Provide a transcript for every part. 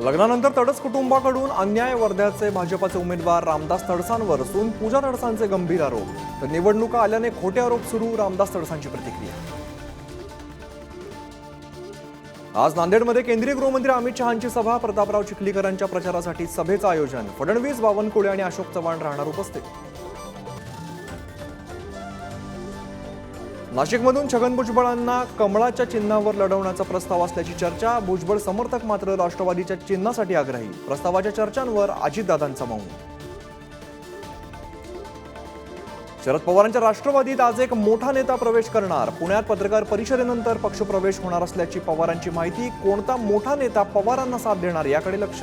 लग्नानंतर तडस कुटुंबाकडून अन्याय वर्ध्याचे भाजपाचे उमेदवार रामदास तडसांवर असून पूजा तडसांचे गंभीर आरोप. तर निवडणुका आल्याने खोटे आरोप सुरू रामदास तडसांची प्रतिक्रिया. आज नांदेडमध्ये केंद्रीय गृहमंत्री अमित शहांची सभा. प्रतापराव चिखलीकरांच्या प्रचारासाठी सभेचं आयोजन. फडणवीस बावनकुळे आणि अशोक चव्हाण राहणार उपस्थित. नाशिकमधून छगन भुजबळांना कमळाच्या चिन्हावर लढवण्याचा प्रस्ताव असल्याची चर्चा भुजबळ समर्थक मात्र राष्ट्रवादीच्या चिन्हासाठी आग्रही. प्रस्तावाच्या चर्चांवर अजितदादांचा मौन. शरद पवारांच्या राष्ट्रवादीत आज एक मोठा नेता प्रवेश करणार. पुण्यात पत्रकार परिषदेनंतर पक्षप्रवेश होणार असल्याची पवारांची माहिती. कोणता मोठा नेता पवारांना साथ देणार याकडे लक्ष?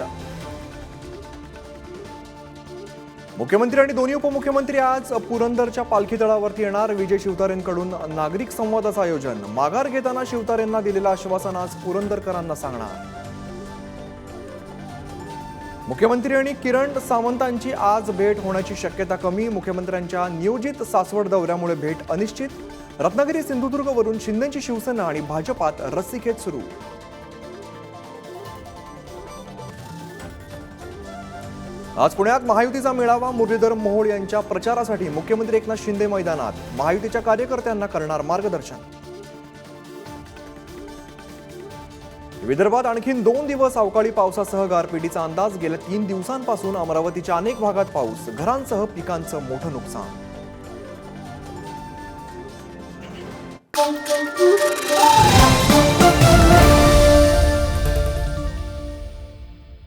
मुख्यमंत्री आणि दोन्ही उपमुख्यमंत्री आज पुरंदरच्या पालखी तळावरती येणार. विजय शिवतारेंकडून नागरिक संवादाचं आयोजन. माघार घेताना शिवतारेंना दिलेलं आश्वासन आज पुरंदरकरांना सांगणार. मुख्यमंत्री आणि किरण सावंतांची आज भेट होण्याची शक्यता कमी. मुख्यमंत्र्यांच्या नियोजित सासवड दौऱ्यामुळे भेट अनिश्चित. रत्नागिरी सिंधुदुर्गवरून शिंदेची शिवसेना आणि भाजपात रस्सीखेच सुरू. आज पुण्यात महायुतीचा मेळावा मुरलीधर मोहोळ यांच्या प्रचारासाठी मुख्यमंत्री एकनाथ शिंदे मैदानात. महायुतीच्या कार्यकर्त्यांना करणार मार्गदर्शन. विदर्भात आणखीन दोन दिवस अवकाळी पावसासह गारपिटीचा अंदाज. गेल्या तीन दिवसांपासून अमरावतीच्या अनेक भागात पाऊस. घरांसह पिकांचं मोठं नुकसान. Thank you.